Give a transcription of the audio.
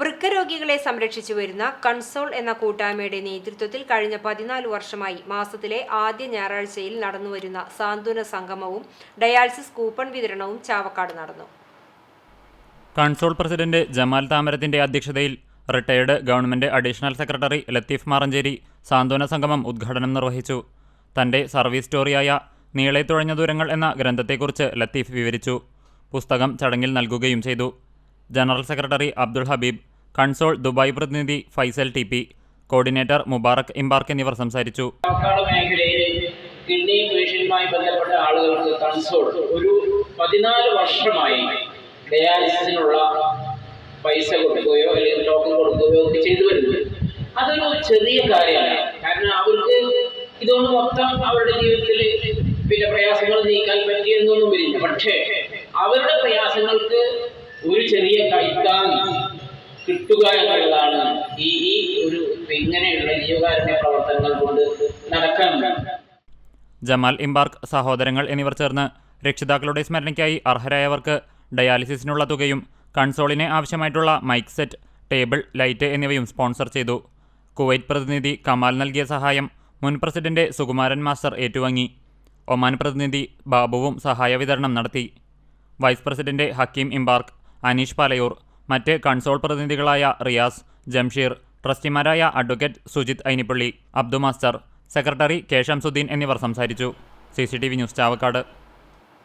വൃക്ക രോഗികളെ സംരക്ഷിച്ചു വരുന്ന കൺസോൾ എന്ന കൂട്ടായ്മയുടെ നേതൃത്വത്തിൽ കഴിഞ്ഞ പതിനാല് വർഷമായി മാസത്തിലെ ആദ്യ ഞായറാഴ്ചയിൽ നടന്നുവരുന്ന സാന്ത്വന സംഗമവും ഡയാലിസിസ് കൂപ്പൺ വിതരണവും ചാവക്കാട് നടന്നു. കൺസോൾ പ്രസിഡന്റ് ജമാൽ താമരത്തിന്റെ അധ്യക്ഷതയിൽ retired government additional secretary Latheef Maranchery സാന്ത്വന സംഗമം ഉദ്ഘാടനം നിർവഹിച്ചു. തന്റെ സർവീസ് സ്റ്റോറിയായ നീളെ തുഴഞ്ഞ ദൂരങ്ങൾ എന്ന ഗ്രന്ഥത്തെക്കുറിച്ച് ലത്തീഫ് വിവരിച്ചു. പുസ്തകം ചടങ്ങിൽ നൽകുകയും ചെയ്തു. General secretary Abdul Habeeb Consol Dubai പ്രതിനിധി Faisal T P coordinator Mubarak Imbark എന്നിവർ സംസാരിച്ചു. പാലക്കാട് കിഡ്നി പേഷ്യന്റുമായി ബന്ധപ്പെട്ട ആളുകൾക്ക് കൺസോൾ ഒരു പതിനാല് വർഷമായി ഡയാലിസിസിനുള്ള പൈസ കൊടുക്കുകയോ അല്ലെങ്കിൽ ടോക്കൺ കൊടുക്കുകയോ ഒക്കെ ചെയ്തു വരുന്നത് അതൊരു ചെറിയ കാര്യമാണ് കാരണം അവർക്ക് ഇതൊന്നും മൊത്തം അവരുടെ ജീവിതത്തിൽ പിന്നെ പ്രയാസങ്ങൾ നീക്കാൻ പറ്റിയെന്നൊന്നും വരില്ല. പക്ഷേ അവരുടെ കിട്ടുക എന്നുള്ളതാണ് ഈ ഈ ഒരു ഇങ്ങനെയുള്ള ജീവകാരുണ്യ പ്രവർത്തനങ്ങൾ കൊണ്ട് നടക്കാനുണ്ട് ജമാൽ ഇംബാർക്ക് സഹോദരങ്ങൾ എന്നിവർ ചേർന്ന് രക്ഷിതാക്കളുടെ സ്മരണയ്ക്കായി അർഹരായവർക്ക് ഡയാലിസിസിനുള്ള തുകയും കൺസോളിന് ആവശ്യമായിട്ടുള്ള മൈക്ക് സെറ്റ് ടേബിൾ ലൈറ്റ് എന്നിവയും സ്പോൺസർ ചെയ്തു. കുവൈറ്റ് പ്രതിനിധി കമാൽ നൽകിയ സഹായം മുൻ പ്രസിഡന്റ് സുകുമാരൻ മാസ്റ്റർ ഏറ്റുവാങ്ങി. ഒമാൻ പ്രതിനിധി ബാബുവും സഹായ വിതരണം നടത്തി. വൈസ് പ്രസിഡന്റ് ഹക്കീം ഇംബാർക്ക് അനീഷ് പാലയൂർ മറ്റ് കൺസോൾ പ്രതിനിധികളായ Riyas Jamsheer ട്രസ്റ്റിമാരായ advocate Sujith Ainippally Abdu master secretary K എന്നിവർ സംസാരിച്ചു. C news Chavakkad.